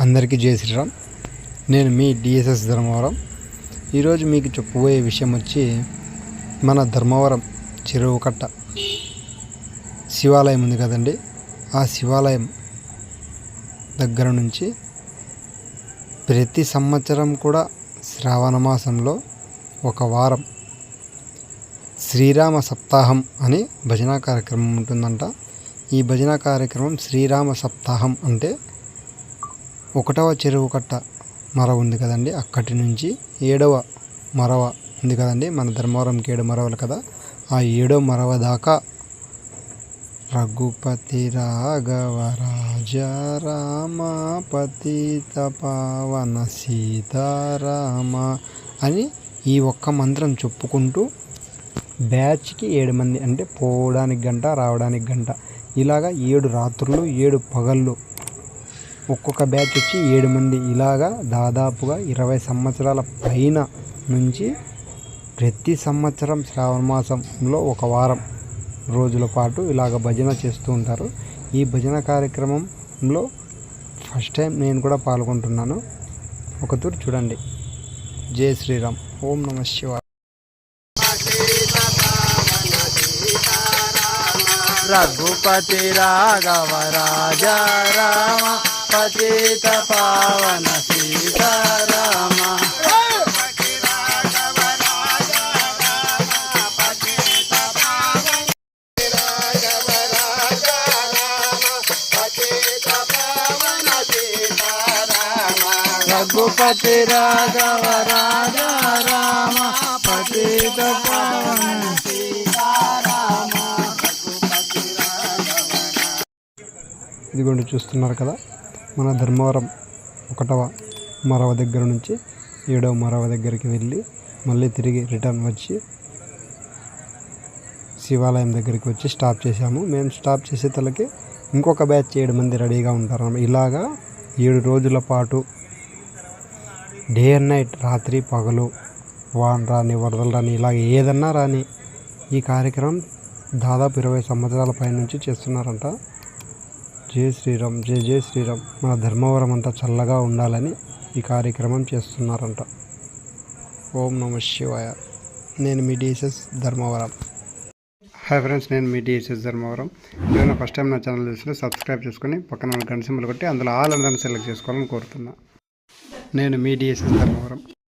అందరికీ జయ శ్రీరామ్. నేను మీ డిఎస్ఎస్ ధర్మవరం. ఈరోజు మీకు చెప్పబోయే విషయం వచ్చి మన ధర్మవరం చెరువు కట్ట శివాలయం ఉంది కదండి. ఆ శివాలయం దగ్గర నుంచి ప్రతి సంవత్సరం కూడా శ్రావణ మాసంలో ఒక వారం శ్రీరామ సప్తాహం అని భజన కార్యక్రమం ఉంటుందంట. ఈ భజన కార్యక్రమం శ్రీరామ సప్తాహం అంటే ఒకటవ చెరువు కట్ట మరవ ఉంది కదండి. అక్కడి నుంచి ఏడవ మరవ ఉంది కదండి. మన ధర్మవరంకి ఏడు మరవలు కదా. ఆ ఏడవ మరవ దాకా రఘుపతి రాఘవ రాజ రామపతి పతిత సీతారామ అని ఈ ఒక్క మంత్రం చెప్పుకుంటూ బ్యాచ్కి ఏడు మంది అంటే పోవడానికి గంట రావడానికి గంట. ఇలాగా ఏడు రాత్రులు ఏడు పగళ్ళు ఒక్కొక్క బ్యాచ్ వచ్చి ఏడు మంది. ఇలాగా దాదాపుగా ఇరవై సంవత్సరాల పైన నుంచి ప్రతి సంవత్సరం శ్రావణ మాసంలో ఒక వారం రోజుల పాటు ఇలాగ భజన చేస్తూ ఉంటారు. ఈ భజన కార్యక్రమంలో ఫస్ట్ టైం నేను కూడా పాల్గొంటున్నాను. ఒక తూరు చూడండి. జై శ్రీరామ్. ఓం నమ శివ రఘుపతి రాఘవ రాజా రామ. పతిత పావన సీతారామ. రఘుపతి రాఘవ రాజా రామ పతిత పావన ఇదిగోండి చూస్తున్నారు కదా? మన ధర్మవరం ఒకటవ మరవ దగ్గర నుంచి ఏడవ మరవ దగ్గరికి వెళ్ళి మళ్ళీ తిరిగి రిటర్న్ వచ్చి శివాలయం దగ్గరికి వచ్చి స్టాప్ చేసాము మేము స్టాప్ చేసే తలకి ఇంకొక బ్యాచ్ ఏడు మంది రెడీగా ఉంటారు ఇలాగా ఏడు రోజుల పాటు డే అండ్ నైట్ రాత్రి పగలు వాన్ రాని వరదలు రాని ఇలాగ ఏదన్నా రాని ఈ కార్యక్రమం దాదాపు ఇరవై సంవత్సరాల పై నుంచి చేస్తున్నారంట. జై శ్రీరామ్ జై జై శ్రీరామ్. మన ధర్మవరం అంతా చల్లగా ఉండాలని ఈ కార్యక్రమం చేస్తున్నారంట. ఓం నమ శివాయ. నేను మీ డిఎస్ఎస్ ధర్మవరం. హాయ్ ఫ్రెండ్స్ నేను మీ డిఎస్ఎస్ ధర్మవరం. నేను ఫస్ట్ టైం నా ఛానల్ చూస్తే సబ్స్క్రైబ్ చేసుకొని పక్కన గంట సింబల్ కొట్టి అందులో ఆల్ అందరిని సెలెక్ట్ చేసుకోవాలని కోరుతున్నా. నేను మీ డిఎస్ఎస్ ధర్మవరం.